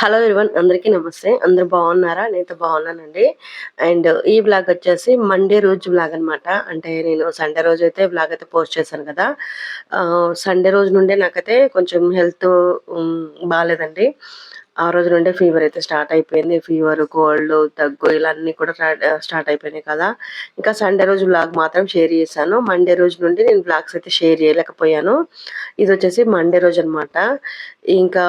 Hello everyone అందరికీ నమస్తే. అందరు బాగున్నారా? నేనైతే బాగున్నానండి. అండ్ ఈ బ్లాగ్ వచ్చేసి మండే రోజు బ్లాగ్ అనమాట అంటే నేను సండే రోజు అయితే బ్లాగ్ అయితే పోస్ట్ చేశాను కదా. సండే రోజు నుండే నాకైతే కొంచెం హెల్త్ బాగాలేదండి. ఆ రోజు నుండే ఫీవర్ అయితే స్టార్ట్ అయిపోయింది. ఫీవర్ కోల్డ్ దగ్గు ఇలా అన్నీ కూడా స్టార్ట్ అయిపోయినాయి కదా. ఇంకా సండే రోజు బ్లాగ్ మాత్రం షేర్ చేశాను. మండే రోజు నుండి నేను బ్లాగ్స్ అయితే షేర్ చేయలేకపోయాను. ఇది వచ్చేసి మండే రోజు అనమాట ఇంకా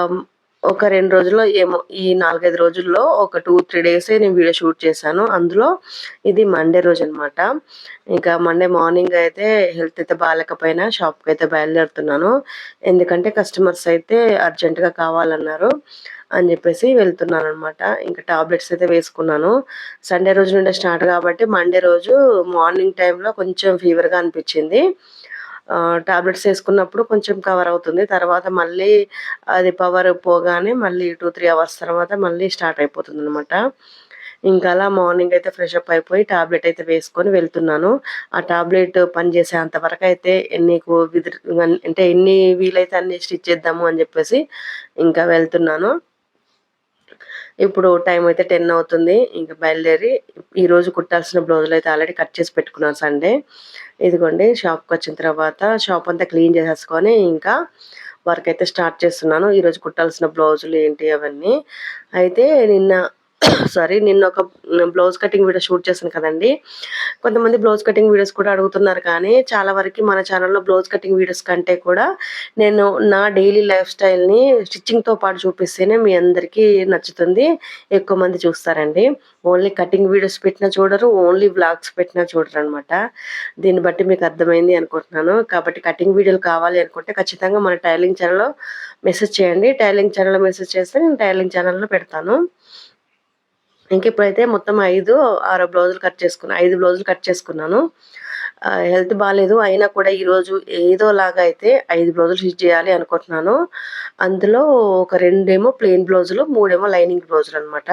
ఒక రెండు రోజుల్లో ఏమో ఈ నాలుగైదు రోజుల్లో ఒక టూ త్రీ డేస్ నేను వీడియో షూట్ చేశాను. అందులో ఇది మండే రోజు అనమాట ఇంకా మండే మార్నింగ్ అయితే హెల్త్ అయితే బాగాలేకపోయినా షాప్కి అయితే బయలుదేరుతున్నాను. ఎందుకంటే కస్టమర్స్ అయితే అర్జెంటుగా కావాలన్నారు అని చెప్పేసి వెళ్తున్నాను అనమాట ఇంకా టాబ్లెట్స్ అయితే వేసుకున్నాను. సండే రోజు నుండి స్టార్ట్ కాబట్టి మండే రోజు మార్నింగ్ టైంలో కొంచెం ఫీవర్గా అనిపించింది. టాబ్లెట్స్ వేసుకున్నప్పుడు కొంచెం కవర్ అవుతుంది. తర్వాత మళ్ళీ అది పవర్ పోగానే మళ్ళీ టూ త్రీ అవర్స్ తర్వాత మళ్ళీ స్టార్ట్ అయిపోతుంది అనమాట ఇంకా అలా మార్నింగ్ అయితే ఫ్రెష్ అప్ అయిపోయి టాబ్లెట్ అయితే వేసుకొని వెళ్తున్నాను. ఆ టాబ్లెట్ పనిచేసేంత వరకు అయితే నీకు అంటే ఎన్ని వీలైతే అన్ని స్టిచ్ చేద్దాము అని చెప్పేసి ఇంకా వెళ్తున్నాను. ఇప్పుడు టైం అయితే టెన్ అవుతుంది. ఇంకా బయలుదేరి ఈరోజు కుట్టాల్సిన బ్లౌజులు అయితే ఆల్రెడీ కట్ చేసి పెట్టుకున్నాను సండే ఇదిగోండి షాప్కి వచ్చిన తర్వాత షాప్ అంతా క్లీన్ చేసేసుకొని ఇంకా వర్క్ అయితే స్టార్ట్ చేస్తున్నాను. ఈరోజు కుట్టాల్సిన బ్లౌజులు ఏంటి అవన్నీ. అయితే నిన్న సారీ నిన్న ఒక బ్లౌజ్ కటింగ్ వీడియో షూట్ చేశాను కదండి. కొంతమంది బ్లౌజ్ కటింగ్ వీడియోస్ కూడా అడుగుతున్నారు కానీ చాలా వరకు మన ఛానల్లో బ్లౌజ్ కటింగ్ వీడియోస్ కంటే కూడా నేను నా డైలీ లైఫ్ స్టైల్ని స్టిచ్చింగ్తో పాటు చూపిస్తేనే మీ అందరికీ నచ్చుతుంది. ఎక్కువ మంది చూస్తారండి. ఓన్లీ కటింగ్ వీడియోస్ పెట్టినా చూడరు ఓన్లీ బ్లాగ్స్ పెట్టినా చూడరు అనమాట దీన్ని బట్టి మీకు అర్థమైంది అనుకుంటున్నాను. కాబట్టి కటింగ్ వీడియోలు కావాలి అనుకుంటే ఖచ్చితంగా మన టైలింగ్ ఛానల్లో మెసేజ్ చేయండి. టైలింగ్ ఛానల్లో మెసేజ్ చేస్తే నేను టైలింగ్ ఛానల్లో పెడతాను. ఇంక ఇప్పుడైతే మొత్తం ఐదు ఆరో బ్లౌజులు కట్ చేసుకున్నాను ఐదు బ్లౌజులు కట్ చేసుకున్నాను. హెల్త్ బాగాలేదు అయినా కూడా ఈరోజు ఏదో లాగా అయితే ఐదు బ్లౌజులు స్టిచ్ చేయాలి అనుకుంటున్నాను. అందులో ఒక రెండేమో ప్లెయిన్ బ్లౌజులు మూడేమో లైనింగ్ బ్లౌజులు అనమాట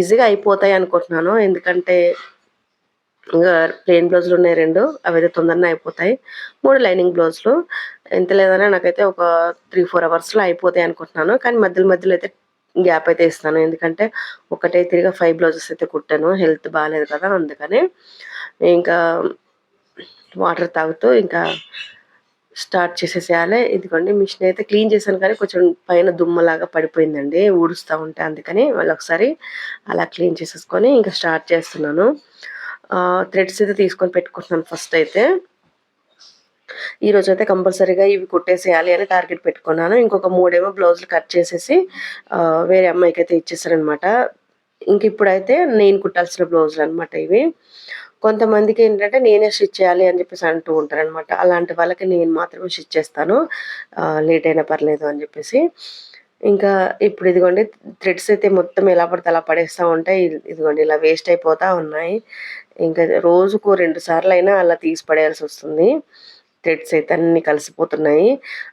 ఈజీగా అయిపోతాయి అనుకుంటున్నాను. ఎందుకంటే ఇంకా ప్లెయిన్ బ్లౌజులు ఉన్నాయి రెండు అవి అయితే తొందరగా అయిపోతాయి. మూడు లైనింగ్ బ్లౌజులు. ఎంత లేదన్నా నాకైతే ఒక త్రీ ఫోర్ అవర్స్లో అయిపోతాయి అనుకుంటున్నాను. కానీ మధ్యలో మధ్యలో అయితే గ్యాప్ అయితే ఇస్తాను. ఎందుకంటే ఒకటే తిరిగా ఫైవ్ బ్లౌజెస్ అయితే కుట్టాను. హెల్త్ బాగాలేదు కదా అందుకని. ఇంకా వాటర్ తాగుతూ ఇంకా స్టార్ట్ చేసేసేయాలి. ఇదిగోండి మిషన్ అయితే క్లీన్ చేశాను కానీ కొంచెం పైన దుమ్మలాగా పడిపోయిందండి. ఊడుస్తూ ఉంటే అందుకని మళ్ళీ ఒకసారి అలా క్లీన్ చేసేసుకొని ఇంకా స్టార్ట్ చేస్తున్నాను. థ్రెడ్స్ అయితే తీసుకొని పెట్టుకుంటున్నాను ఫస్ట్ అయితే. ఈరోజు అయితే కంపల్సరీగా ఇవి కుట్టేసేయాలి అని టార్గెట్ పెట్టుకున్నాను. ఇంకొక మూడేమో బ్లౌజులు కట్ చేసేసి వేరే అమ్మాయికి అయితే ఇచ్చేసారనమాట ఇంక ఇప్పుడైతే నేను కుట్టాల్సిన బ్లౌజులు అనమాట ఇవి. కొంతమందికి ఏంటంటే నేనే స్టిచ్ చేయాలి అని చెప్పేసి అంటూ ఉంటారనమాట అలాంటి వాళ్ళకి నేను మాత్రమే స్టిచ్ చేస్తాను. లేట్ అయినా పర్లేదు అని చెప్పేసి. ఇంకా ఇప్పుడు ఇదిగోండి థ్రెడ్స్ అయితే మొత్తం ఎలా పడితే అలా పడేస్తూ ఉంటాయి. ఇదిగోండి ఇలా వేస్ట్ అయిపోతూ ఉన్నాయి. ఇంకా రోజుకు రెండు సార్లు అయినా అలా తీసి పడేయాల్సి వస్తుంది. థ్రెడ్స్ అయితే అన్ని కలిసిపోతున్నాయి.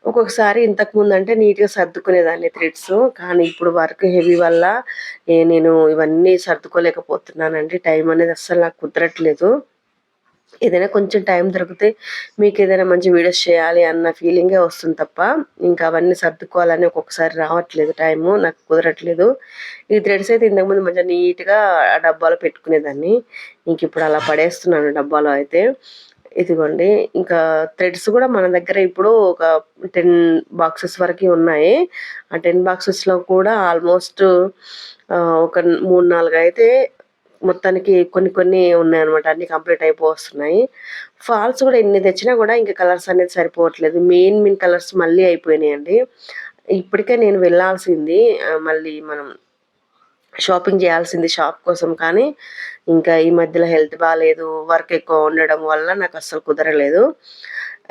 ఒక్కొక్కసారి ఇంతకు ముందు అంటే నీట్గా సర్దుకునేదాన్ని థ్రెడ్స్ కానీ ఇప్పుడు వర్క్ హెవీ వల్ల నేను ఇవన్నీ సర్దుకోలేకపోతున్నానండి. టైం అనేది అస్సలు నాకు కుదరట్లేదు. ఏదైనా కొంచెం టైం దొరికితే మీకు ఏదైనా మంచి వీడియోస్ చేయాలి అన్న ఫీలింగే వస్తుంది తప్ప ఇంకా అవన్నీ సర్దుకోవాలని ఒక్కొక్కసారి రావట్లేదు. టైము నాకు కుదరట్లేదు. ఈ థ్రెడ్స్ అయితే ఇంతకుముందు మంచిగా నీట్గా ఆ డబ్బాలో పెట్టుకునేదాన్ని. ఇంక ఇప్పుడు అలా పడేస్తున్నాను డబ్బాలో అయితే. ఇదిగోండి ఇంకా థ్రెడ్స్ కూడా మన దగ్గర ఇప్పుడు ఒక టెన్ బాక్సెస్ వరకు ఉన్నాయి. ఆ టెన్ బాక్సెస్లో కూడా ఆల్మోస్ట్ ఒక మూడు నాలుగు అయితే మొత్తానికి కొన్ని కొన్ని ఉన్నాయి అనమాట అన్ని కంప్లీట్ అయిపోతున్నాయి ఫాల్స్ కూడా ఎన్ని తెచ్చినా కూడా ఇంకా కలర్స్ అనేది సరిపోవట్లేదు. మెయిన్ మెయిన్ కలర్స్ మళ్ళీ అయిపోయినాయండి. ఇప్పటికే నేను వెళ్ళాల్సింది మళ్ళీ మనం షాపింగ్ చేయాల్సింది షాప్ కోసం కానీ ఇంకా ఈ మధ్యలో హెల్త్ బాగాలేదు వర్క్ ఎక్కువ ఉండడం వల్ల నాకు అస్సలు కుదరలేదు.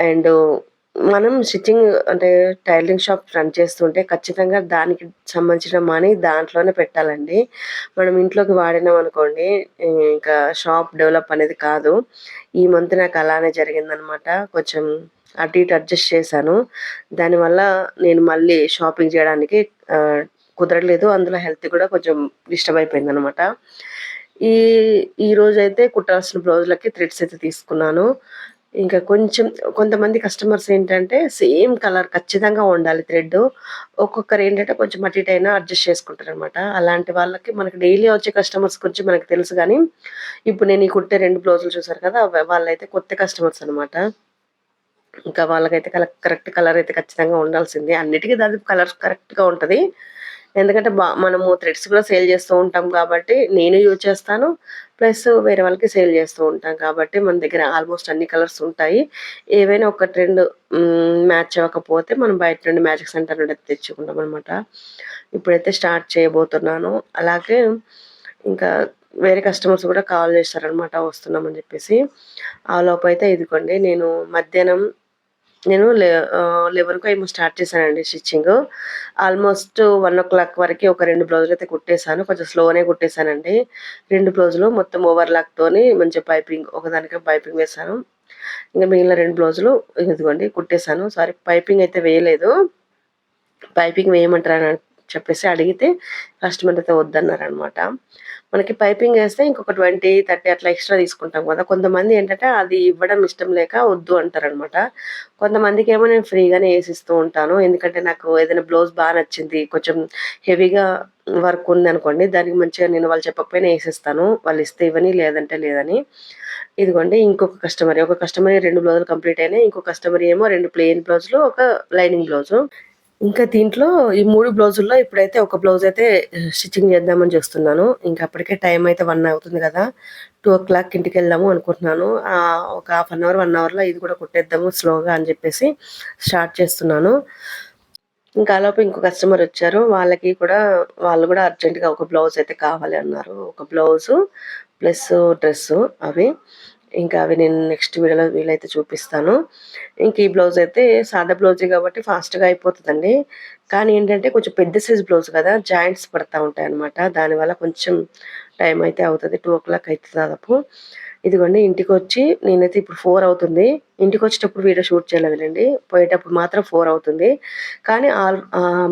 అండ్ మనం స్టిచ్చింగ్ అంటే టైలరింగ్ షాప్ రన్ చేస్తుంటే ఖచ్చితంగా దానికి సంబంధించిన మనీ దాంట్లోనే పెట్టాలండి. మనం ఇంట్లోకి వాడినాం అనుకోండి ఇంకా షాప్ డెవలప్ అనేది కాదు. ఈ మంత్ నాకు అలానే జరిగిందనమాట. కొంచెం అటు ఇటు అడ్జస్ట్ చేశాను. దానివల్ల నేను మళ్ళీ షాపింగ్ చేయడానికి కుదరలేదు. అందులో హెల్త్ కూడా కొంచెం డిస్టర్బ్ అయిపోయింది అనమాట ఈ ఈ రోజు అయితే కుట్టాల్సిన బ్లౌజులకి థ్రెడ్స్ అయితే తీసుకున్నాను. ఇంకా కొంచెం కొంతమంది కస్టమర్స్ ఏంటంటే సేమ్ కలర్ ఖచ్చితంగా ఉండాలి థ్రెడ్. ఒక్కొక్కరు ఏంటంటే కొంచెం అటు ఇటు అయినా అడ్జస్ట్ చేసుకుంటారు అనమాట అలాంటి వాళ్ళకి మనకి డైలీ వచ్చే కస్టమర్స్ గురించి మనకు తెలుసు కానీ ఇప్పుడు నేను ఈ కుట్టే రెండు బ్లౌజులు చూసారు కదా వాళ్ళైతే కొత్త కస్టమర్స్ అనమాట. ఇంకా వాళ్ళకైతే కలర్ కరెక్ట్ కలర్ అయితే ఖచ్చితంగా ఉండాల్సిందే. అన్నిటికీ దాదాపు కలర్ కరెక్ట్గా ఉంటుంది. ఎందుకంటే బా మనము థ్రెడ్స్ కూడా సేల్ చేస్తూ ఉంటాం కాబట్టి నేను యూజ్ చేస్తాను. ప్లస్ వేరే వాళ్ళకి సేల్ చేస్తూ ఉంటాం కాబట్టి మన దగ్గర ఆల్మోస్ట్ అన్ని కలర్స్ ఉంటాయి. ఏవైనా ఒక ట్రెండ్ మ్యాచ్ అవ్వకపోతే మనం బయట నుండి మ్యాజిక్ సెంటర్ నుండి తెచ్చుకుంటాం అనమాట ఇప్పుడైతే స్టార్ట్ చేయబోతున్నాను. అలాగే ఇంకా వేరే కస్టమర్స్ కూడా కాల్ చేస్తారనమాట వస్తున్నామని చెప్పేసి. ఆ లోపు అయితే ఇదిగోండి నేను మధ్యాహ్నం నేను లెవెన్కి ఏమో స్టార్ట్ చేశానండి stitching. Almost one o'clock వరకు ఒక రెండు బ్లౌజులు అయితే కుట్టేశాను. కొంచెం స్లోనే కుట్టేశానండి. రెండు బ్లౌజులు మొత్తం ఓవర్ తోని మంచి పైపింగ్ ఒకదానికి పైపింగ్ వేశాను. ఇంకా మిగిలిన రెండు బ్లౌజులు ఇదిగోండి కుట్టేశాను. సారీ పైపింగ్ అయితే వేయలేదు. పైపింగ్ వేయమంటారని అని చెప్పేసి అడిగితే కస్టమర్ అయితే వద్దన్నారు అనమాట మనకి పైపింగ్ వేస్తే ఇంకొక ట్వంటీ థర్టీ అట్లా ఎక్స్ట్రా తీసుకుంటాం కదా. కొంతమంది ఏంటంటే అది ఇవ్వడం ఇష్టం లేక వద్దు అంటారనమాట. కొంతమందికి ఏమో నేను ఫ్రీగానే వేసిస్తూ ఉంటాను. ఎందుకంటే నాకు ఏదైనా బ్లౌజ్ బాగా నచ్చింది కొంచెం హెవీగా వర్క్ ఉంది అనుకోండి దానికి మంచిగా నేను వాళ్ళు చెప్పకపోయినా వేసిస్తాను. వాళ్ళు ఇస్తే ఇవ్వని లేదంటే లేదని. ఇదిగోండి ఇంకొక కస్టమర్. ఒక కస్టమర్ రెండు బ్లౌజులు కంప్లీట్ అయినాయి. ఇంకో కస్టమర్ ఏమో రెండు ప్లెయిన్ బ్లౌజులు ఒక లైనింగ్ బ్లౌజు. ఇంకా దీంట్లో ఈ మూడు బ్లౌజుల్లో ఇప్పుడైతే ఒక బ్లౌజ్ అయితే స్టిచ్చింగ్ చేద్దామని చూస్తున్నాను. ఇంకా అప్పటికే టైం అయితే వన్ అవుతుంది కదా. టూ ఓ క్లాక్ ఇంటికి వెళ్దాము అనుకుంటున్నాను. ఒక హాఫ్ అన్ అవర్ వన్ అవర్లో ఇది కూడా కుట్టేద్దాము స్లోగా అని చెప్పేసి స్టార్ట్ చేస్తున్నాను. ఇంకా ఆలోపు ఇంకో కస్టమర్ వచ్చారు. వాళ్ళకి కూడా వాళ్ళు కూడా అర్జెంటుగా ఒక బ్లౌజ్ అయితే కావాలి అన్నారు. ఒక బ్లౌజు ప్లస్ డ్రెస్సు అవి. ఇంకా అవి నేను నెక్స్ట్ వీడియోలో వీలైతే చూపిస్తాను. ఇంక ఈ బ్లౌజ్ అయితే సాదా బ్లౌజే కాబట్టి ఫాస్ట్గా అయిపోతుందండి. కానీ ఏంటంటే కొంచెం పెద్ద సైజ్ బ్లౌజ్ కదా జాయింట్స్ పడతా ఉంటాయి అనమాట దానివల్ల కొంచెం టైం అయితే అవుతుంది టూ ఓ క్లాక్ అవుతుంది దాదాపు. ఇదిగోండి ఇంటికి వచ్చి నేనైతే ఇప్పుడు ఫోర్ అవుతుంది. ఇంటికి వచ్చేటప్పుడు వీడియో షూట్ చేయలేదులేండి పోయేటప్పుడు మాత్రం ఫోర్ అవుతుంది. కానీ ఆల్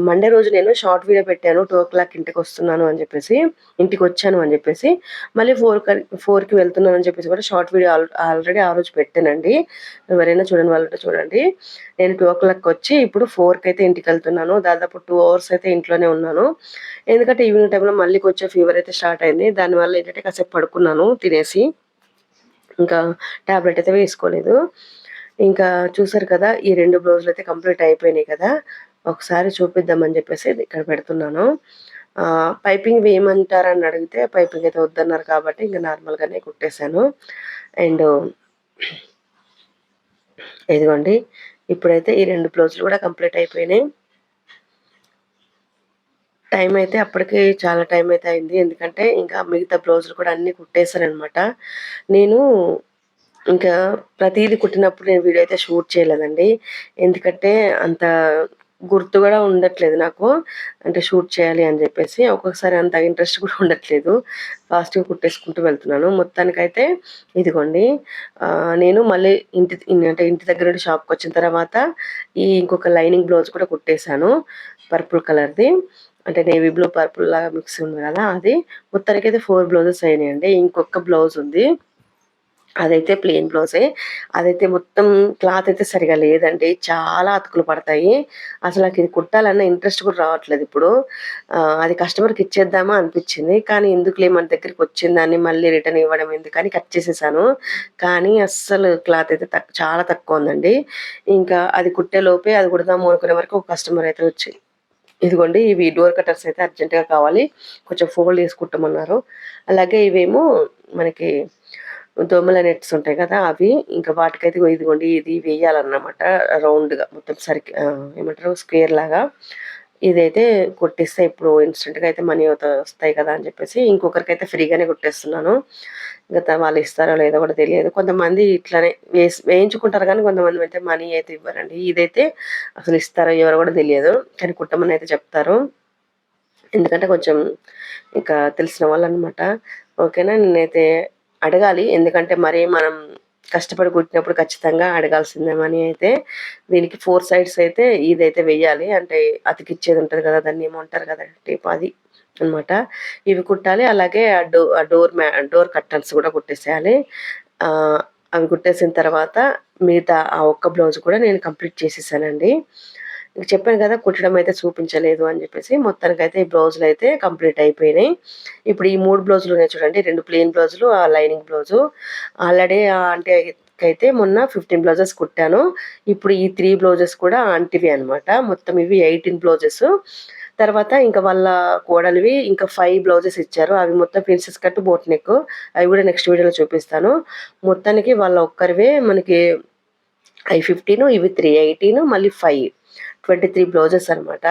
మండే రోజు నేను షార్ట్ వీడియో పెట్టాను. టూ ఓ క్లాక్ ఇంటికి వస్తున్నాను అని చెప్పేసి ఇంటికి వచ్చాను అని చెప్పేసి మళ్ళీ ఫోర్ ఫోర్కి వెళ్తున్నాను అని చెప్పేసి కూడా షార్ట్ వీడియో ఆల్రెడీ ఆ రోజు పెట్టానండి. ఎవరైనా చూడండి వాళ్ళంటే చూడండి. నేను టూ ఓ క్లాక్ వచ్చి ఇప్పుడు ఫోర్కి అయితే ఇంటికి వెళ్తున్నాను దాదాపు టూ అవర్స్ అయితే ఇంట్లోనే ఉన్నాను. ఎందుకంటే ఈవినింగ్ టైంలో మళ్ళీ కొంచెం ఫీవర్ అయితే స్టార్ట్ అయింది. దానివల్ల ఏంటంటే కాసేపు పడుకున్నాను తినేసి. ఇంకా టాబ్లెట్ అయితే వేసుకోలేదు. ఇంకా చూసారు కదా ఈ రెండు బ్లౌజులు అయితే కంప్లీట్ అయిపోయినాయి కదా. ఒకసారి చూపిద్దామని చెప్పేసి ఇక్కడ పెడుతున్నాను. పైపింగ్ వేయమంటారని అడిగితే పైపింగ్ అయితే వద్దన్నారు కాబట్టి ఇంకా నార్మల్గానే కుట్టేశాను. అండ్ ఇదిగోండి ఇప్పుడైతే ఈ రెండు బ్లౌజులు కూడా కంప్లీట్ అయిపోయినాయి. టైం అయితే అప్పటికి చాలా టైం అయితే అయింది. ఎందుకంటే ఇంకా మిగతా బ్లౌజులు కూడా అన్ని కుట్టేశారనమాట నేను ఇంకా ప్రతిదీ కుట్టినప్పుడు నేను వీడియో అయితే షూట్ చేయలేదండి. ఎందుకంటే అంత గుర్తు కూడా ఉండట్లేదు నాకు. అంటే షూట్ చేయాలి అని చెప్పేసి ఒక్కొక్కసారి అంత ఇంట్రెస్ట్ కూడా ఉండట్లేదు. ఫాస్ట్గా కుట్టేసుకుంటూ వెళ్తున్నాను. మొత్తానికైతే ఇదిగోండి. నేను మళ్ళీ ఇంటి అంటే ఇంటి దగ్గర నుండి షాప్కి వచ్చిన తర్వాత ఈ ఇంకొక లైనింగ్ బ్లౌజ్ కూడా కుట్టేశాను. పర్పుల్ కలర్ది. అంటే నేవీ బ్లూ పర్పుల్ లాగా మిక్స్ ఉంది కదా అది. మొత్తానికి అయితే ఫోర్ బ్లౌజెస్ అయినాయండి. ఇంకొక బ్లౌజ్ ఉంది. అదైతే ప్లెయిన్ బ్లౌజే అదైతే మొత్తం క్లాత్ అయితే సరిగా లేదండి. చాలా అతుకులు పడతాయి. అసలు నాకు ఇది కుట్టాలన్న ఇంట్రెస్ట్ కూడా రావట్లేదు ఇప్పుడు. అది కస్టమర్కి ఇచ్చేద్దామా అనిపించింది. కానీ ఎందుకులే మన దగ్గరికి వచ్చిందని మళ్ళీ రిటర్న్ ఇవ్వడం ఎందుకని కట్ చేసేసాను. కానీ అస్సలు క్లాత్ అయితే తక్- చాలా తక్కువ ఉందండి. ఇంకా అది కుట్టే లోపే అది కుడదాము అనుకునే వరకు ఒక కస్టమర్ అయితే వచ్చి ఇదిగోండి ఇవి డోర్ కటర్స్ అయితే అర్జెంటుగా కావాలి. కొంచెం ఫోల్డ్ చేసి అలాగే ఇవేమో మనకి దోమల నెట్స్ ఉంటాయి కదా అవి ఇంకా వాటికైతే ఇదిగోండి ఇది వేయాలన్నమాట. రౌండ్గా మొత్తం సరికి ఏమంటారు స్క్వేర్ లాగా. ఇదైతే కుట్టిస్తే ఇప్పుడు ఇన్స్టెంట్గా అయితే మనీ వస్తాయి కదా అని చెప్పేసి ఇంకొకరికి అయితే ఫ్రీగానే కుట్టేస్తున్నాను. ఇంకా వాళ్ళు ఇస్తారో లేదో కూడా తెలియదు. కొంతమంది ఇట్లానే వేసి వేయించుకుంటారు కానీ కొంతమంది అయితే మనీ అయితే ఇవ్వరండి. ఇదైతే అసలు ఇస్తారో ఎవరో కూడా తెలియదు. కానీ కుట్టమని అయితే చెప్తారు. ఎందుకంటే కొంచెం ఇంకా తెలిసిన వాళ్ళు అనమాట ఓకేనా? నేనైతే అడగాలి. ఎందుకంటే మరి మనం కష్టపడి కుట్టినప్పుడు ఖచ్చితంగా అడగాల్సిందేమని అయితే. దీనికి ఫోర్ సైడ్స్ అయితే ఇదైతే వెయ్యాలి. అంటే అతికిచ్చేది ఉంటుంది కదా దాన్ని ఏమంటారు కదా టేప్ అది అన్నమాట. ఇవి కుట్టాలి. అలాగే ఆ డో ఆ డోర్ మ్యా డోర్ కర్టన్స్ కూడా కుట్టేసేయాలి. అవి కుట్టేసిన తర్వాత మిగతా ఆ ఒక్క బ్లౌజ్ కూడా నేను కంప్లీట్ చేసేసానండి. చెప్పాను కదా కుట్టడం అయితే చూపించలేదు అని చెప్పేసి మొత్తానికి అయితే ఈ బ్లౌజులు అయితే కంప్లీట్ అయిపోయినాయి. ఇప్పుడు ఈ మూడు బ్లౌజులు ఉన్నాయి చూడండి రెండు ప్లెయిన్ బ్లౌజులు ఆ లైనింగ్ బ్లౌజు. ఆల్రెడీ అంటే అయితే మొన్న ఫిఫ్టీన్ బ్లౌజెస్ కుట్టాను. ఇప్పుడు ఈ త్రీ బ్లౌజెస్ కూడా ఆంటివి అనమాట మొత్తం ఇవి ఎయిటీన్ బ్లౌజెస్. తర్వాత ఇంకా వాళ్ళ కోడలివి ఇంకా ఫైవ్ బ్లౌజెస్ ఇచ్చారు. అవి మొత్తం ప్రిన్సెస్ కట్ బోట్ నెక్. అవి కూడా నెక్స్ట్ వీడియోలో చూపిస్తాను. మొత్తానికి వాళ్ళ ఒక్కరివే మనకి ఐ ఫిఫ్టీన్ ఇవి త్రీ ఎయిటీన్ మళ్ళీ ఫైవ్. ట్వంటీ త్రీ బ్లౌజెస్ అనమాట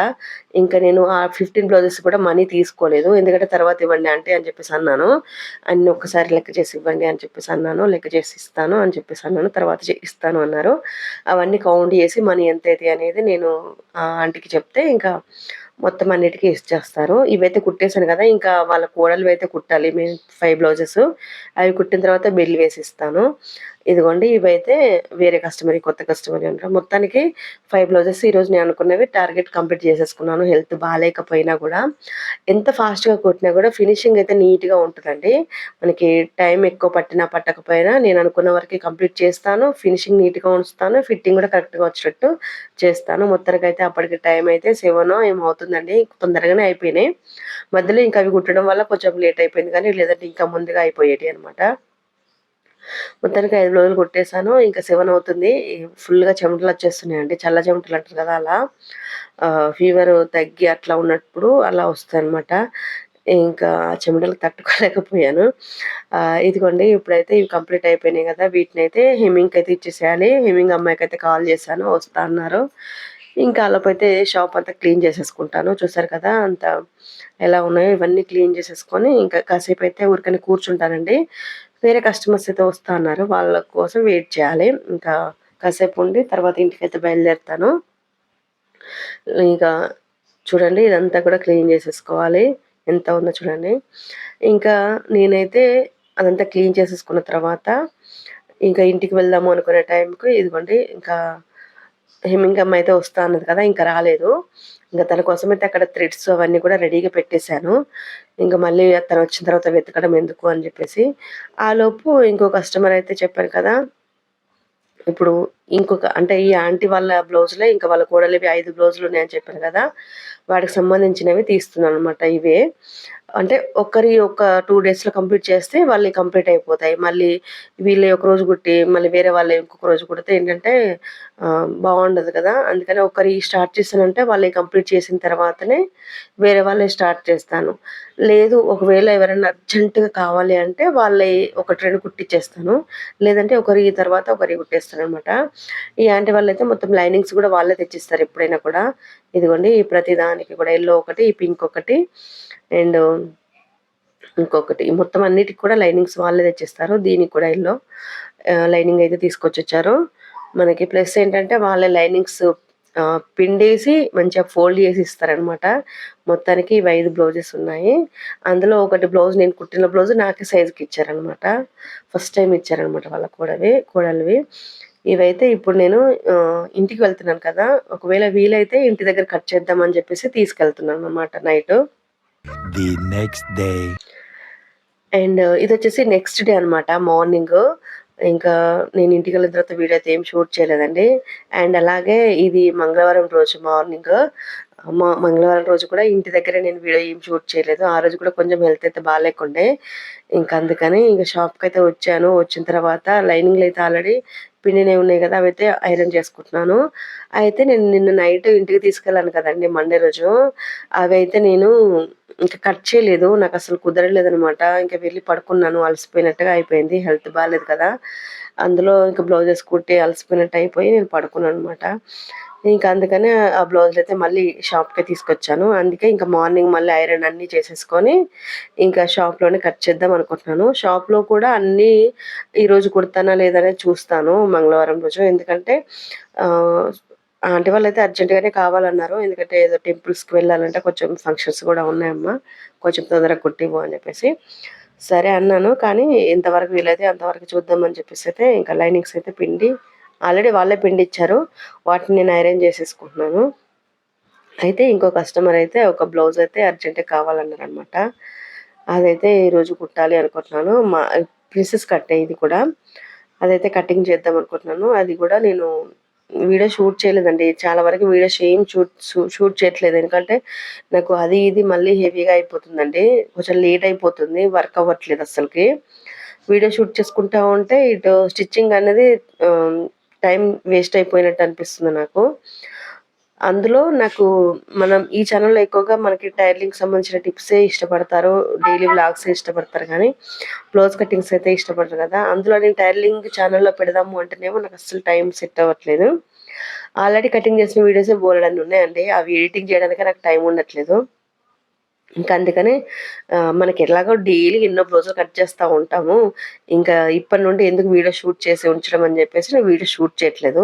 ఇంకా నేను ఆ ఫిఫ్టీన్ బ్లౌజెస్ కూడా మనీ తీసుకోలేదు. ఎందుకంటే తర్వాత ఇవ్వండి అంటే అని చెప్పేసి అన్నాను. అన్ని ఒక్కసారి లెక్క చేసి ఇవ్వండి అని చెప్పేసి అన్నాను. లెక్క చేసి ఇస్తాను అని చెప్పేసి అన్నాను. తర్వాత ఇస్తాను అన్నారు. అవన్నీ కౌంట్ చేసి మనీ ఎంత అయితే అనేది నేను ఆంటీకి చెప్తే ఇంకా మొత్తం అన్నిటికీ ఇచ్చేస్తారు. ఇవైతే కుట్టేశాను కదా ఇంకా వాళ్ళ కూడలు అయితే కుట్టాలి. మేము ఫైవ్ బ్లౌజెస్ అవి కుట్టిన తర్వాత బిల్ వేసి ఇస్తాను. ఇదిగోండి ఇవైతే వేరే కస్టమర్ కొత్త కస్టమర్ ఉంటారు మొత్తానికి ఫైవ్ బ్లౌజెస్ ఈరోజు నేను అనుకున్నవి టార్గెట్ కంప్లీట్ చేసేసుకున్నాను. హెల్త్ బాగాలేకపోయినా కూడా ఎంత ఫాస్ట్గా కొట్టినా కూడా ఫినిషింగ్ అయితే నీట్గా ఉంటుందండి. మనకి టైం ఎక్కువ పట్టినా పట్టకపోయినా నేను అనుకున్న వరకు కంప్లీట్ చేస్తాను. ఫినిషింగ్ నీట్గా ఉంచుతాను. ఫిట్టింగ్ కూడా కరెక్ట్గా వచ్చేటట్టు చేస్తాను. మొత్తానికి అయితే అప్పటికి టైం అయితే సెవెన్ ఏమవుతుందండి తొందరగానే అయిపోయినాయి. మధ్యలో ఇంకా అవి కుట్టడం వల్ల కొంచెం లేట్ అయిపోయింది కానీ లేదంటే ఇంకా ముందుగా అయిపోయేటి అనమాట మొత్తానికి ఐదు రోజులు కొట్టేశాను. ఇంకా సెవెన్ అవుతుంది. ఫుల్గా చెమటలు వచ్చేస్తున్నాయండి. చల్ల చెమటలు అంటారు కదా అలా. ఫీవర్ తగ్గి అట్లా ఉన్నప్పుడు అలా వస్తాయి అనమాట ఇంకా చెమటలు తట్టుకోలేకపోయాను. ఇదిగోండి ఇప్పుడైతే ఇవి కంప్లీట్ అయిపోయినాయి కదా. వీటిని అయితే హెమింగ్కి అయితే ఇచ్చేసేయాలి. హెమింగ్ అమ్మాయికి అయితే కాల్ చేశాను. వస్తా అన్నారు. ఇంకా అలాపైతే షాప్ అంతా క్లీన్ చేసేసుకుంటాను. చూసారు కదా అంత ఎలా ఉన్నాయో ఇవన్నీ క్లీన్ చేసేసుకొని ఇంకా కాసేపు అయితే ఊరికని కూర్చుంటానండి. వేరే కస్టమర్స్ అయితే వస్తా అన్నారు. వాళ్ళ కోసం వెయిట్ చేయాలి. ఇంకా కాసేపు ఉండి తర్వాత ఇంటికి అయితే బయలుదేరుతాను. ఇంకా చూడండి ఇదంతా కూడా క్లీన్ చేసేసుకోవాలి. ఎంత ఉందో చూడండి. ఇంకా నేనైతే అదంతా క్లీన్ చేసేసుకున్న తర్వాత ఇంకా ఇంటికి వెళ్దాము అనుకునే టైంకి ఇదిగోండి ఇంకా హెమింగ్ అయితే వస్తా అన్నది కదా ఇంకా రాలేదు. ఇంకా తన కోసం అయితే అక్కడ థ్రెడ్స్ అవన్నీ కూడా రెడీగా పెట్టేశాను. ఇంకా మళ్ళీ తను వచ్చిన తర్వాత వెతకడం ఎందుకు అని చెప్పేసి. ఆలోపు ఇంకో కస్టమర్ అయితే చెప్పాను కదా ఇప్పుడు ఇంకొక అంటే ఈ ఆంటీ వాళ్ళ బ్లౌజులే ఇంకా వాళ్ళ కూడలివి ఐదు బ్లౌజులు ఉన్నాయని చెప్పాను కదా వాటికి సంబంధించినవి తీస్తున్నాను అనమాట ఇవే. అంటే ఒకరి ఒక టూ డేస్లో కంప్లీట్ చేస్తే వాళ్ళు కంప్లీట్ అయిపోతాయి. మళ్ళీ వీళ్ళే ఒక రోజు కుట్టి మళ్ళీ వేరే వాళ్ళు ఇంకొక రోజు కుడితే ఏంటంటే బాగుండదు కదా. అందుకని ఒకరి స్టార్ట్ చేశానంటే వాళ్ళు కంప్లీట్ చేసిన తర్వాతనే వేరే వాళ్ళే స్టార్ట్ చేస్తాను. లేదు ఒకవేళ ఎవరైనా అర్జెంటుగా కావాలి అంటే వాళ్ళే ఒక రెండు కుట్టిచ్చేస్తాను. లేదంటే ఒకరి తర్వాత ఒకరి కుట్టేస్తాను అనమాట ఈ ఆంటీ వాళ్ళు అయితే మొత్తం లైనింగ్స్ కూడా వాళ్ళే తెచ్చిస్తారు ఎప్పుడైనా కూడా. ఇదిగోండి ప్రతి దానికి కూడా ఎల్లో ఒకటి ఈ పింక్ ఒకటి. అండ్ ఇంకొకటి మొత్తం అన్నిటికి కూడా లైనింగ్స్ వాళ్ళే తెచ్చిస్తారు. దీనికి కూడా ఇల్లు లైనింగ్ అయితే తీసుకొచ్చి వచ్చారు మనకి ప్లస్ ఏంటంటే వాళ్ళ లైనింగ్స్ పిండేసి మంచిగా ఫోల్డ్ చేసి ఇస్తారనమాట మొత్తానికి ఇవి ఐదు బ్లౌజెస్ ఉన్నాయి. అందులో ఒకటి బ్లౌజ్ నేను కుట్టిన బ్లౌజ్ నాకే సైజుకి ఇచ్చారనమాట ఫస్ట్ టైం ఇచ్చారనమాట వాళ్ళ కూడవి కూడలివి. ఇవైతే ఇప్పుడు నేను ఇంటికి వెళ్తున్నాను కదా ఒకవేళ వీలైతే ఇంటి దగ్గర కట్ చేద్దామని చెప్పేసి తీసుకెళ్తున్నాను అనమాట night. The next day. And uh, ఇది వచ్చేసి నెక్స్ట్ డే అనమాట మార్నింగ్. ఇంకా నేను ఇంటికి వెళ్ళిన తర్వాత వీడియో అయితే ఏం షూట్ చేయలేదండి. అండ్ అలాగే ఇది మంగళవారం రోజు మార్నింగ్. మా మంగళవారం రోజు కూడా ఇంటి దగ్గర నేను వీడియో ఏం షూట్ చేయలేదు. ఆ రోజు కూడా కొంచెం హెల్త్ అయితే బాగాలేకుండే ఇంకా అందుకని ఇంకా షాప్కి అయితే వచ్చాను. వచ్చిన తర్వాత లైనింగ్లు అయితే ఆల్రెడీ పిండినే ఉన్నాయి కదా అవి అయితే ఐరన్ చేసుకుంటున్నాను. అయితే నేను నిన్న నైట్ ఇంటికి తీసుకెళ్ళాను కదండి మండే రోజు. అవి అయితే నేను ఇంకా కట్ చేయలేదు. నాకు అసలు కుదరలేదు అనమాట ఇంకా వెళ్ళి పడుకున్నాను. అలసిపోయినట్టుగా అయిపోయింది. హెల్త్ బాగాలేదు కదా. అందులో ఇంకా బ్లౌజెస్ కుట్టి అలసిపోయినట్టు అయిపోయి నేను పడుకున్నాను అనమాట ఇంకా అందుకనే ఆ బ్లౌజులు అయితే మళ్ళీ షాప్కి తీసుకొచ్చాను. అందుకే ఇంకా మార్నింగ్ మళ్ళీ ఐరన్ అన్నీ చేసేసుకొని ఇంకా షాప్లోనే కట్ చేద్దాం అనుకుంటున్నాను. షాప్లో కూడా అన్నీ ఈరోజు కుడతానా లేదనే చూస్తాను మంగళవారం రోజు. ఎందుకంటే ఆంటీ వాళ్ళు అయితే అర్జెంటుగానే కావాలన్నారు. ఎందుకంటే ఏదో టెంపుల్స్కి వెళ్ళాలంటే కొంచెం ఫంక్షన్స్ కూడా ఉన్నాయమ్మా. కొంచెం తొందరగా కుట్టివ్వు అని చెప్పేసి సరే అన్నాను. కానీ ఎంతవరకు వీలైతే అంతవరకు చూద్దామని చెప్పేసి అయితే ఇంకా లైనింగ్స్ అయితే పిండి ఆల్రెడీ వాళ్ళే పిండి ఇచ్చారు వాటిని నేను అరేంజ్ చేసేసుకుంటున్నాను. అయితే ఇంకో కస్టమర్ అయితే ఒక బ్లౌజ్ అయితే అర్జెంట్గా కావాలన్నారు అనమాట అదైతే ఈరోజు కుట్టాలి అనుకుంటున్నాను. మా ప్రిన్సెస్ కట్టే ఇది కూడా. అదైతే కటింగ్ చేద్దాం అనుకుంటున్నాను. అది కూడా నేను వీడియో షూట్ చేయలేదండి. చాలా వరకు వీడియోస్ ఏం షూట్ షూట్ చేయట్లేదు. ఎందుకంటే నాకు అది ఇది మళ్ళీ హెవీగా అయిపోతుందండి. కొంచెం లేట్ అయిపోతుంది. వర్క్ అవ్వట్లేదు అసలుకి వీడియో షూట్ చేసుకుంటా ఉంటే ఇటు స్టిచ్చింగ్ అనేది టైం వేస్ట్ అయిపోయినట్టు అనిపిస్తుంది నాకు. అందులో నాకు మనం ఈ ఛానల్లో ఎక్కువగా మనకి టైర్లింగ్ సంబంధించిన టిప్సే ఇష్టపడతారు డైలీ వ్లాగ్స్ ఇష్టపడతారు కానీ బ్లౌజ్ కటింగ్స్ అయితే ఇష్టపడరు కదా. అందులో నేను టైర్లింగ్ ఛానల్లో పెడదాము అంటేనేమో నాకు అసలు టైం సెట్ అవ్వట్లేదు. ఆల్రెడీ కటింగ్ చేసిన వీడియోసే బోలెడన్ని ఉన్నాయండి. అవి ఎడిటింగ్ చేయడానికి నాకు టైం ఉండట్లేదు. ఇంకా అందుకని మనకి ఎలాగో డైలీ ఎన్నో బ్లౌజులు కట్ చేస్తూ ఉంటాము. ఇంకా ఇప్పటి నుండి ఎందుకు వీడియో షూట్ చేసి ఉంచడం అని చెప్పేసి నేను వీడియో షూట్ చేయట్లేదు.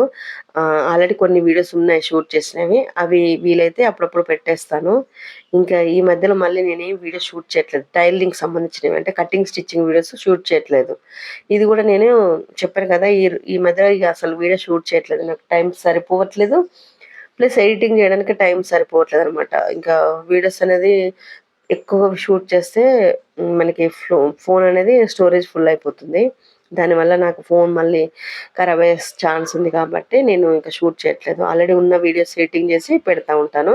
ఆల్రెడీ కొన్ని వీడియోస్ ఉన్నాయి షూట్ చేసినవి. అవి వీలైతే అప్పుడప్పుడు పెట్టేస్తాను. ఇంకా ఈ మధ్యలో మళ్ళీ నేనేం వీడియో షూట్ చేయట్లేదు. టైలింగ్ సంబంధించినవి అంటే కటింగ్ స్టిచ్చింగ్ వీడియోస్ షూట్ చేయట్లేదు. ఇది కూడా నేను చెప్పాను కదా ఈ ఈ మధ్యలో ఇక అసలు వీడియో షూట్ చేయట్లేదు. నాకు టైం సరిపోవట్లేదు. ప్లస్ ఎడిటింగ్ చేయడానికి టైం సరిపోవట్లేదు అనమాట ఇంకా వీడియోస్ అనేది ఎక్కువ షూట్ చేస్తే మనకి ఫో ఫోన్ అనేది స్టోరేజ్ ఫుల్ అయిపోతుంది. దానివల్ల నాకు ఫోన్ మళ్ళీ ఖరాబ్ అయ్యే ఛాన్స్ ఉంది కాబట్టి నేను ఇంకా షూట్ చేయట్లేదు. ఆల్రెడీ ఉన్న వీడియోస్ ఎడిటింగ్ చేసి పెడతా ఉంటాను.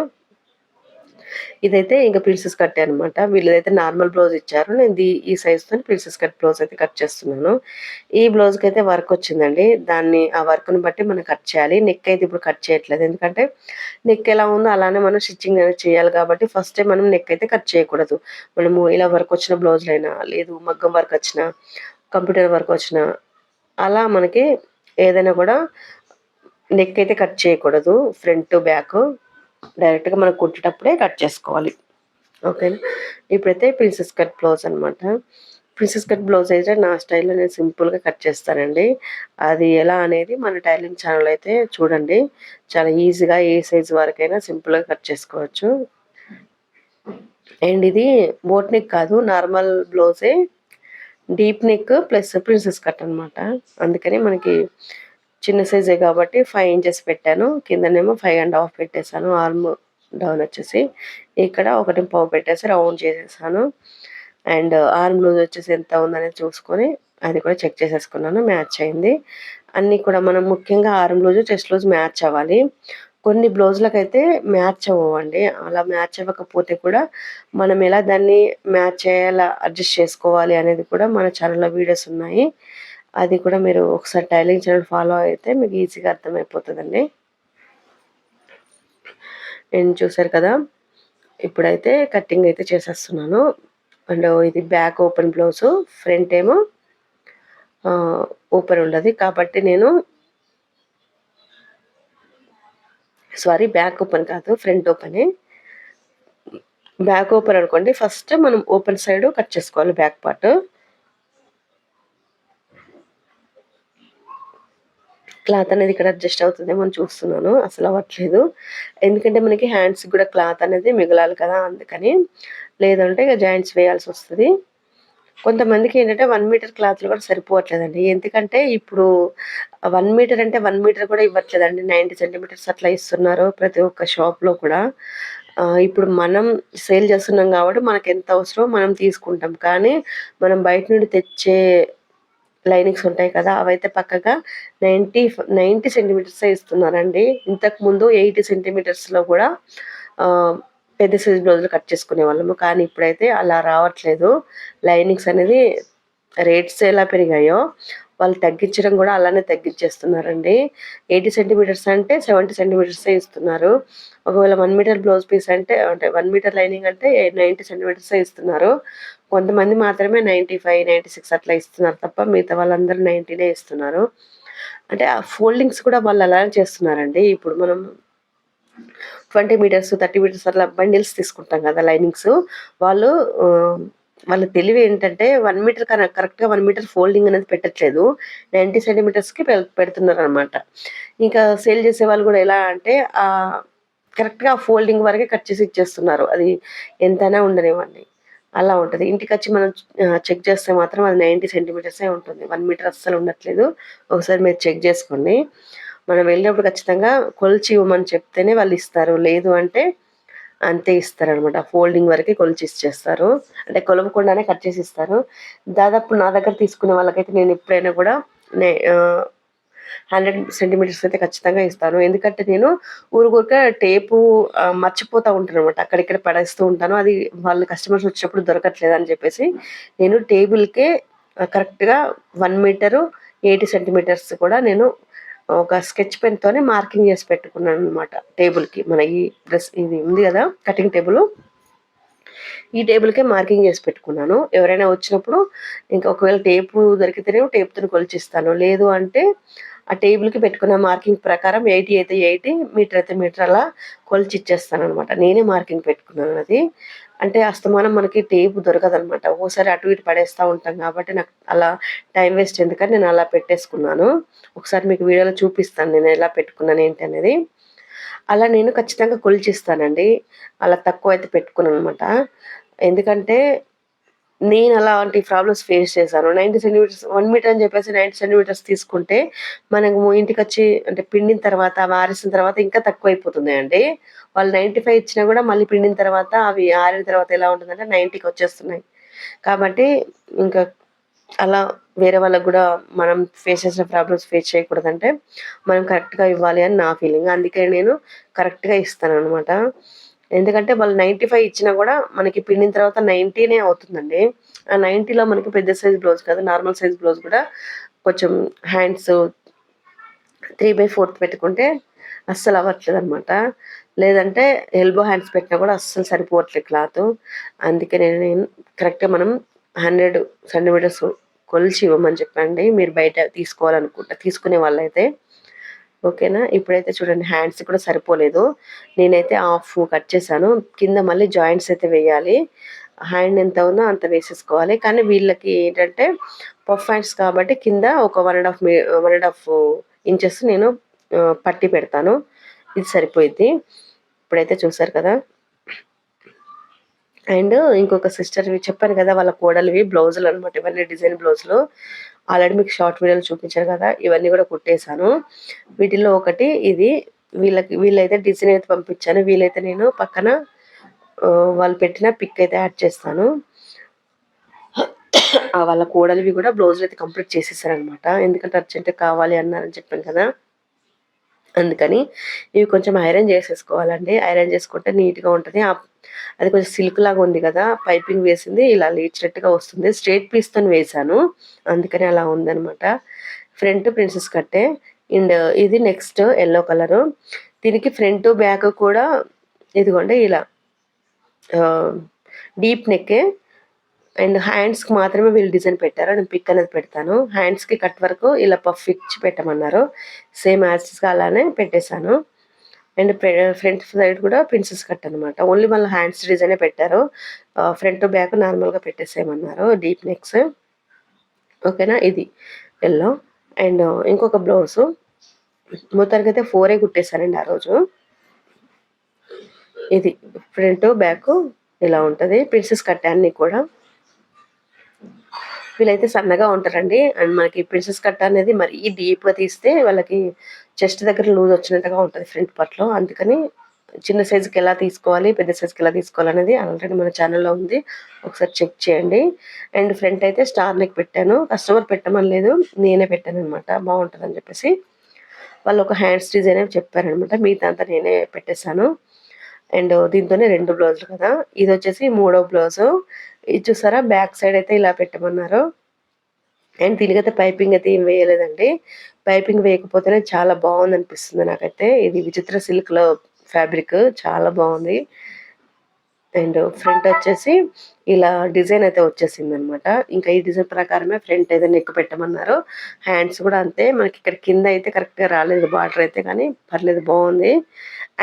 ఇదైతే ఇంకా ప్రిన్సెస్ కట్ అనమాట వీళ్ళదైతే నార్మల్ బ్లౌజ్ ఇచ్చారు. నేను ఈ సైజ్తో ప్రిన్సెస్ కట్ బ్లౌజ్ అయితే కట్ చేస్తున్నాను. ఈ బ్లౌజ్కి అయితే వర్క్ వచ్చిందండి. దాన్ని ఆ వర్క్ని బట్టి మనం కట్ చేయాలి. నెక్ అయితే ఇప్పుడు కట్ చేయట్లేదు. ఎందుకంటే నెక్ ఎలా ఉందో అలానే మనం స్టిచ్చింగ్ అనేది చేయాలి కాబట్టి ఫస్ట్ టైం మనం నెక్ అయితే కట్ చేయకూడదు. మనము ఇలా వర్క్ వచ్చిన బ్లౌజ్లైనా లేదు మగ్గం వర్క్ వచ్చిన కంప్యూటర్ వర్క్ వచ్చిన అలా మనకి ఏదైనా కూడా నెక్ అయితే కట్ చేయకూడదు. ఫ్రంట్ బ్యాక్ డైరెక్ట్గా మనం కుట్టేటప్పుడే కట్ చేసుకోవాలి. ఓకేనా ఇప్పుడైతే ప్రిన్సెస్ కట్ బ్లౌజ్ అనమాట ప్రిన్సెస్ కట్ బ్లౌజ్ అయితే నా స్టైల్లో నేను సింపుల్గా కట్ చేస్తానండి. అది ఎలా అనేది మన టైలింగ్ ఛానల్ అయితే చూడండి. చాలా ఈజీగా ఏ సైజ్ వరకైనా సింపుల్గా కట్ చేసుకోవచ్చు. అండ్ ఇది బోట్ నెక్ కాదు normal బ్లౌజే. Deep neck plus princess cut అనమాట అందుకని మనకి చిన్న సైజే కాబట్టి ఫైవ్ ఇంచెస్ పెట్టాను. కిందనేమో ఫైవ్ అండ్ హాఫ్ పెట్టేశాను. ఆర్మ్ డౌన్ వచ్చేసి ఇక్కడ ఒకటి పావు పెట్టేసి రౌండ్ చేసేసాను. అండ్ ఆర్మ్ లూజ్ వచ్చేసి ఎంత ఉందనేది చూసుకొని అది కూడా చెక్ చేసేసుకున్నాను. మ్యాచ్ అయింది. అన్నీ కూడా మనం ముఖ్యంగా arm loose chest loose match అవ్వాలి. కొన్ని బ్లౌజులకు అయితే మ్యాచ్ అవ్వండి అలా మ్యాచ్ అవ్వకపోతే కూడా మనం ఎలా దాన్ని మ్యాచ్ చేయాలా అడ్జస్ట్ చేసుకోవాలి అనేది కూడా మన ఛానల్లో వీడియోస్ ఉన్నాయి. అది కూడా మీరు ఒకసారి టైలింగ్ ఛానల్ ఫాలో అయితే మీకు ఈజీగా అర్థమైపోతుందండి. నేను చూసారు కదా ఇప్పుడైతే కటింగ్ అయితే చేసేస్తున్నాను. అండ్ ఇది బ్యాక్ ఓపెన్ బ్లౌజ్ ఫ్రంట్ ఏమో ఓపెన్ ఉండదు కాబట్టి నేను సారీ బ్యాక్ ఓపెన్ కాదు ఫ్రంట్ ఓపెనే. బ్యాక్ ఓపెన్ అనుకోండి ఫస్ట్ మనం ఓపెన్ సైడ్ కట్ చేసుకోవాలి బ్యాక్ పార్ట్. క్లాత్ అనేది ఇక్కడ అడ్జస్ట్ అవుతుందేమో అని చూస్తున్నాను. అసలు అవ్వట్లేదు. ఎందుకంటే మనకి హ్యాండ్స్ కూడా క్లాత్ అనేది మిగలాలి కదా అందుకని. లేదంటే ఇక జాయింట్స్ వేయాల్సి వస్తుంది. కొంతమందికి ఏంటంటే వన్ మీటర్ క్లాత్లు కూడా సరిపోవట్లేదండి. ఎందుకంటే ఇప్పుడు వన్ మీటర్ అంటే వన్ మీటర్ కూడా ఇవ్వట్లేదండి. నైంటీ సెంటీమీటర్స్ అట్లా ఇస్తున్నారు ప్రతి ఒక్క షాప్లో కూడా. ఇప్పుడు మనం సేల్ చేస్తున్నాం కాబట్టి మనకి ఎంత అవసరమో మనం తీసుకుంటాం. కానీ మనం బయట నుండి తెచ్చే లైనింగ్స్ ఉంటాయి కదా అవైతే పక్కగా నైంటీ నైంటీ సెంటీమీటర్స్ ఇస్తున్నారండి. ఇంతకు ముందు ఎయిటీ సెంటీమీటర్స్లో కూడా పెద్ద సైజ్ బ్లౌజులు కట్ చేసుకునే వాళ్ళము. కానీ ఇప్పుడైతే అలా రావట్లేదు. లైనింగ్స్ అనేది రేట్స్ ఎలా పెరిగాయో వాళ్ళు తగ్గించడం కూడా అలానే తగ్గించేస్తున్నారండి. ఎయిటీ సెంటీమీటర్స్ అంటే సెవెంటీ సెంటీమీటర్సే ఇస్తున్నారు. ఒకవేళ వన్ మీటర్ బ్లౌజ్ పీస్ అంటే అంటే వన్ మీటర్ లైనింగ్ అంటే నైంటీ సెంటీమీటర్సే ఇస్తున్నారు. కొంతమంది మాత్రమే నైంటీ ఫైవ్ నైంటీ సిక్స్ అట్లా ఇస్తున్నారు తప్ప మిగతా వాళ్ళందరూ నైంటీనే ఇస్తున్నారు. అంటే ఆ ఫోల్డింగ్స్ కూడా వాళ్ళు అలానే చేస్తున్నారండి. ఇప్పుడు మనం ట్వంటీ మీటర్స్ థర్టీ మీటర్స్ అట్లా బండిల్స్ తీసుకుంటాం కదా లైనింగ్స్. వాళ్ళు వాళ్ళ తెలివి ఏంటంటే వన్ మీటర్ కరెక్ట్ కరెక్ట్గా వన్ మీటర్ ఫోల్డింగ్ అనేది పెట్టట్లేదు. నైంటీ సెంటీమీటర్స్కి పెడుతున్నారు అనమాట ఇంకా సేల్ చేసే వాళ్ళు కూడా ఎలా అంటే ఆ కరెక్ట్గా ఫోల్డింగ్ వరకే కట్ చేసి ఇచ్చేస్తున్నారు. అది ఎంతైనా ఉండనివ్వండి. అలా ఉంటుంది. ఇంటికి వచ్చి మనం చెక్ చేస్తే మాత్రం అది నైంటీ సెంటీమీటర్సే ఉంటుంది. వన్ మీటర్ అస్సలు ఉండట్లేదు. ఒకసారి మీరు చెక్ చేసుకోండి. మనం వెళ్ళినప్పుడు ఖచ్చితంగా కొలిచి ఇవ్వమని చెప్తేనే వాళ్ళు ఇస్తారు. లేదు అంటే అంతే ఇస్తారు అనమాట ఫోల్డింగ్ వరకే కొలిచి ఇచ్చేస్తారు. అంటే కొలవకుండానే కట్ చేసి ఇస్తారు. దాదాపు నా దగ్గర తీసుకునే వాళ్ళకైతే నేను ఎప్పుడైనా కూడా నే హండ్రెడ్ సెంటీమీటర్స్ అయితే ఖచ్చితంగా ఇస్తాను. ఎందుకంటే నేను ఊరుకూరిక టేపు మర్చిపోతూ ఉంటాను అనమాట అక్కడిక్కడ పడేస్తూ ఉంటాను. అది వాళ్ళు కస్టమర్స్ వచ్చినప్పుడు దొరకట్లేదు అని చెప్పేసి నేను టేబుల్కే కరెక్ట్గా వన్ మీటరు ఎయిటీ సెంటీమీటర్స్ కూడా నేను ఒక స్కెచ్ పెన్తోనే మార్కింగ్ చేసి పెట్టుకున్నాను అనమాట టేబుల్కి మన ఈ డ్రెస్ ఇది ఉంది కదా కటింగ్ టేబుల్. ఈ టేబుల్కే మార్కింగ్ చేసి పెట్టుకున్నాను. ఎవరైనా వచ్చినప్పుడు ఇంకా ఒకవేళ టేపు దొరికితేనే టేప్తో కొలిచిస్తాను. లేదు అంటే ఆ టేబుల్కి పెట్టుకున్న మార్కింగ్ ప్రకారం ఎయిటీ అయితే ఎయిటీ మీటర్ అయితే మీటర్ అలా కొలిచి ఇచ్చేస్తాను అనమాట నేనే మార్కింగ్ పెట్టుకున్నాను అది. అంటే అస్తమానం మనకి టేపు దొరకదనమాట ఒక్కోసారి అటు ఇటు పడేస్తూ ఉంటాం కాబట్టి నాకు అలా టైం వేస్ట్ ఎందుకని నేను అలా పెట్టేసుకున్నాను. ఒకసారి మీకు వీడియోలో చూపిస్తాను నేను ఎలా పెట్టుకున్నాను ఏంటి అనేది. అలా నేను ఖచ్చితంగా కొలిచిస్తానండి అలా తక్కువ అయితే పెట్టుకున్నాను అనమాట ఎందుకంటే నేను అలాంటి ప్రాబ్లమ్స్ ఫేస్ చేశాను. నైంటీ సెంటీమీటర్స్ వన్ మీటర్ అని చెప్పేసి నైంటీ సెంటీమీటర్స్ తీసుకుంటే మనము ఇంటికి వచ్చి అంటే పిండిన తర్వాత ఆరేసిన తర్వాత ఇంకా తక్కువ అయిపోతుంది అండి వాళ్ళు నైంటీ ఫైవ్ ఇచ్చినా కూడా మళ్ళీ పిండిన తర్వాత అవి ఆరిన తర్వాత ఎలా ఉంటుందంటే నైంటీకి వచ్చేస్తున్నాయి. కాబట్టి ఇంకా అలా వేరే వాళ్ళకు కూడా మనం ఫేస్ చేసిన ప్రాబ్లమ్స్ ఫేస్ చేయకూడదంటే మనం కరెక్ట్గా ఇవ్వాలి అని నా ఫీలింగ్ అందుకే నేను కరెక్ట్గా ఇస్తాను అనమాట ఎందుకంటే వాళ్ళు నైంటీ ఫైవ్ ఇచ్చినా కూడా మనకి పిండిన తర్వాత నైంటీనే అవుతుందండి. ఆ నైంటీలో మనకి పెద్ద సైజ్ బ్లౌజ్ కాదు నార్మల్ సైజ్ బ్లౌజ్ కూడా కొంచెం హ్యాండ్స్ త్రీ బై ఫోర్త్ పెట్టుకుంటే అస్సలు అవ్వట్లేదు అనమాట లేదంటే ఎల్బో హ్యాండ్స్ పెట్టినా కూడా అస్సలు సరిపోవట్లేదు క్లాత్. అందుకే నేను కరెక్ట్గా మనం హండ్రెడ్ సెంటీమీటర్స్ కొలిచి ఇవ్వమని చెప్పండి. మీరు బయట తీసుకోవాలనుకుంటా తీసుకునే వాళ్ళైతే. ఓకేనా? ఇప్పుడైతే చూడండి హ్యాండ్స్ కూడా సరిపోలేదు. నేనైతే హాఫ్ కట్ చేశాను. కింద మళ్ళీ జాయింట్స్ అయితే వేయాలి. హ్యాండ్ ఎంత ఉందో అంత వేసేసుకోవాలి. కానీ వీళ్ళకి ఏంటంటే పఫ్ హ్యాండ్స్ కాబట్టి కింద ఒక one and half one and half inches నేను పట్టి పెడతాను. ఇది సరిపోయింది ఇప్పుడైతే చూసారు కదా? అండ్ ఇంకొక సిస్టర్వి చెప్పాను కదా వాళ్ళ కోడలివి బ్లౌజులు అనమాట ఇవన్నీ డిజైన్ బ్లౌజులు. ఆల్రెడీ మీకు షార్ట్ వీడియోలు చూపించాను కదా ఇవన్నీ కూడా కుట్టేశాను. వీటిల్లో ఒకటి ఇది వీళ్ళకి వీళ్ళైతే డిజైన్ అయితే పంపించాను. వీళ్ళైతే నేను పక్కన వాళ్ళు పెట్టిన పిక్ అయితే యాడ్ చేస్తాను. ఆ వాళ్ళ కోడలివి కూడా బ్లౌజులు అయితే కంప్లీట్ చేసేసారనమాట. ఎందుకంటే అర్జెంట్ కావాలి అన్నారని చెప్పాను కదా. అందుకని ఇవి కొంచెం ఐరన్ చేసేసుకోవాలండి. ఐరన్ చేసుకుంటే నీట్గా ఉంటుంది. ఆ- అది కొంచెం సిల్క్ లాగా ఉంది కదా పైపింగ్ వేసింది ఇలా లేచినట్టుగా వస్తుంది. స్ట్రేట్ పీస్తో వేసాను అందుకని అలా ఉందన్నమాట. ఫ్రంట్ ప్రిన్సెస్ కట్టే అండ్ ఇది నెక్స్ట్ ఎల్లో కలరు. దీనికి ఫ్రంట్ బ్యాక్ కూడా ఇదిగోండి ఇలా డీప్ నెక్కే. అండ్ హ్యాండ్స్కి మాత్రమే వీళ్ళు డిజైన్ పెట్టారు. నేను పిక్ అనేది పెడతాను. హ్యాండ్స్కి కట్ వరకు ఇలా పఫ్ ఇచ్చి పెట్టమన్నారు. సేమ్ యాజ్గా అలానే పెట్టేశాను. అండ్ ఫ్రంట్ సైడ్ కూడా ప్రిన్సెస్ కట్ అనమాట ఓన్లీ వాళ్ళ హ్యాండ్స్ డిజైనే పెట్టారు. ఫ్రంట్ బ్యాక్ నార్మల్గా పెట్టేసేయమన్నారు. Deep necks. ఓకేనా? ఇది. ఎల్లో. అండ్ ఇంకొక బ్లౌజు. మొత్తానికి అయితే ఫోరే కుట్టేశానండి ఆ రోజు. ఇది. ఫ్రంట్ బ్యాక్ ఇలా ఉంటుంది. ప్రిన్సెస్ కట్ అన్నీ కూడా. వీళ్ళైతే సన్నగా ఉంటారండి. అండ్ మనకి ప్రిన్సెస్ కట్ అనేది మరీ డీప్గా తీస్తే వాళ్ళకి చెస్ట్ దగ్గర లూజ్ వచ్చినట్టుగా ఉంటుంది ఫ్రంట్ పార్ట్లో అందుకని చిన్న సైజుకి ఎలా తీసుకోవాలి పెద్ద సైజుకి ఎలా తీసుకోవాలి అనేది ఆల్రెడీ మన ఛానల్లో ఉంది. ఒకసారి చెక్ చేయండి. అండ్ ఫ్రంట్ అయితే స్టార్ నెక్ పెట్టాను. కస్టమర్ పెట్టమని లేదు నేనే పెట్టాను అనమాట బాగుంటుంది అని చెప్పేసి. వాళ్ళు ఒక హ్యాండ్స్ డిజైన్ అని చెప్పారనమాట మిగతా అంతా నేనే పెట్టేశాను. అండ్ దీంతోనే రెండు బ్లౌజులు కదా. ఇది వచ్చేసి మూడో బ్లౌజు. ఇది చూసారా? బ్యాక్ సైడ్ అయితే ఇలా పెట్టమన్నారు. అండ్ దీనికైతే పైపింగ్ అయితే ఏం వేయలేదండి. పైపింగ్ వేయకపోతేనే చాలా బాగుంది అనిపిస్తుంది నాకైతే. ఇది విచిత్ర సిల్క్లో ఫ్యాబ్రిక్. చాలా బాగుంది. అండ్ ఫ్రంట్ వచ్చేసి ఇలా డిజైన్ అయితే వచ్చేసింది అనమాట ఇంకా ఈ డిజైన్ ప్రకారమే ఫ్రంట్ అయితే నెక్ పెట్టమన్నారు. హ్యాండ్స్ కూడా అంతే. మనకి ఇక్కడ కింద అయితే కరెక్ట్గా రాలేదు. బార్డర్ అయితే కానీ పర్లేదు బాగుంది.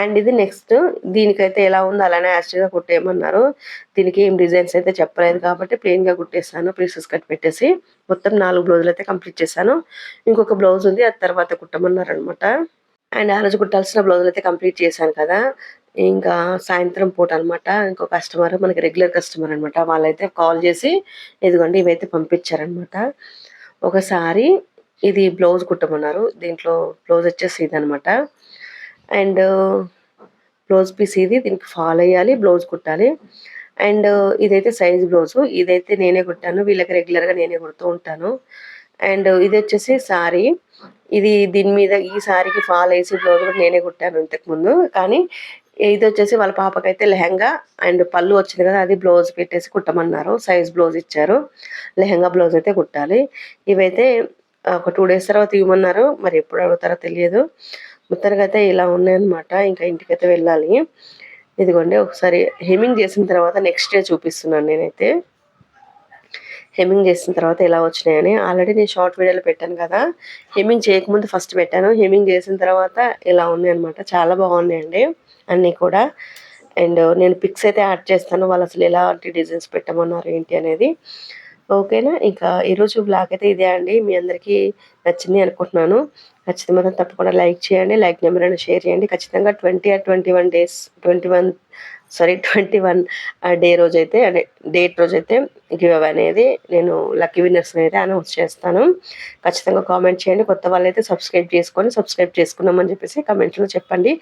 అండ్ ఇది నెక్స్ట్ దీనికైతే ఎలా ఉందో అలానే యాస్ట్గా కుట్టేయమన్నారు. దీనికి ఏం డిజైన్స్ అయితే చెప్పలేదు కాబట్టి ప్లెయిన్గా కుట్టేసాను పీసెస్ కట్ పెట్టేసి మొత్తం నాలుగు బ్లౌజులు అయితే కంప్లీట్ చేశాను. ఇంకొక బ్లౌజ్ ఉంది. అది తర్వాత కుట్టమన్నారు అనమాట అండ్ ఆ రోజు కుట్టాల్సిన బ్లౌజులు అయితే కంప్లీట్ చేశాను కదా. ఇంకా సాయంత్రం పూట అనమాట ఇంకో కస్టమర్ మనకి రెగ్యులర్ కస్టమర్ అనమాట వాళ్ళైతే కాల్ చేసి ఇదిగోండి ఇవైతే పంపించారనమాట ఒకసారి ఇది బ్లౌజ్ కుట్టమన్నారు. దీంట్లో బ్లౌజ్ వచ్చేసి ఇది అనమాట అండ్ బ్లౌజ్ పీస్ ఇది దీనికి ఫాలో అయ్యాలి బ్లౌజ్ కుట్టాలి. అండ్ ఇదైతే సైజ్ బ్లౌజ్ ఇదైతే నేనే కుట్టాను. వీళ్ళకి రెగ్యులర్గా నేనే కుడుతూ ఉంటాను. అండ్ ఇది వచ్చేసి సారీ ఇది దీని మీద ఈ సారీకి ఫాల్ వేసి బ్లౌజ్ కూడా నేనే కుట్టాను ఇంతకుముందు కానీ ఇది వచ్చేసి వాళ్ళ పాపకైతే లెహంగా అండ్ పళ్ళు వచ్చింది కదా అది బ్లౌజ్ పెట్టేసి కుట్టమన్నారు. సైజ్ బ్లౌజ్ ఇచ్చారు. లెహంగా బ్లౌజ్ అయితే కుట్టాలి. ఇవైతే ఒక టూ డేస్ తర్వాత ఇవ్వమన్నారు. మరి ఎప్పుడు అడుగుతారో తెలియదు. మొత్తానికి అయితే ఇలా ఉన్నాయన్నమాట. ఇంకా ఇంటికైతే వెళ్ళాలి. ఇదిగోండి ఒకసారి హెమింగ్ చేసిన తర్వాత నెక్స్ట్ డే చూపిస్తున్నాను నేనైతే. హెమ్మింగ్ చేసిన తర్వాత ఎలా వచ్చినాయని ఆల్రెడీ నేను షార్ట్ వీడియోలో పెట్టాను కదా. హెమ్మింగ్ చేయకముందు ఫస్ట్ పెట్టాను. హెమ్మింగ్ చేసిన తర్వాత ఇలా ఉంది అనమాట చాలా బాగున్నాయండి అన్నీ కూడా. అండ్ నేను పిక్స్ అయితే యాడ్ చేస్తాను. వాళ్ళు అసలు ఎలాంటి డిజైన్స్ పెట్టమన్నారు ఏంటి అనేది. ఓకేనా? ఇంకా ఈరోజు బ్లాగ్ అయితే ఇదే అండి. మీ అందరికీ నచ్చింది అనుకుంటున్నాను. నచ్చితే మాత్రం తప్పకుండా లైక్ చేయండి. లైక్ నెంబర్ అని షేర్ చేయండి. ఖచ్చితంగా twenty or twenty one days twenty one sorry twenty one day రోజు అయితే అంటే డేట్ రోజు అయితే గివ్ అవే అనేది నేను లక్కీ విన్నర్స్ అయితే అనౌన్స్ చేస్తాను. ఖచ్చితంగా కామెంట్ చేయండి. కొత్త వాళ్ళైతే సబ్స్క్రైబ్ చేసుకొని సబ్స్క్రైబ్ చేసుకున్నామని చెప్పేసి కమెంట్లో చెప్పండి.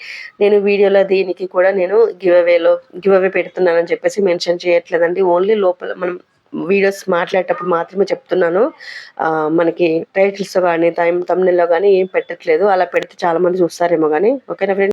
నేను వీడియోలో దీనికి కూడా నేను గివ్ అవేలో గివ్ అవే పెడుతున్నానని చెప్పేసి మెన్షన్ చేయట్లేదండి. ఓన్లీ లోపల మనం వీడియోస్ మాట్లాడేటప్పుడు మాత్రమే చెప్తున్నాను. ఆ, మనకి టైటిల్స్ కానీ టైం తమ్నెల్లో కానీ ఏం పెట్టట్లేదు. అలా పెడితే చాలా మంది చూస్తారేమో కానీ. ఓకేనా ఫ్రెండ్స్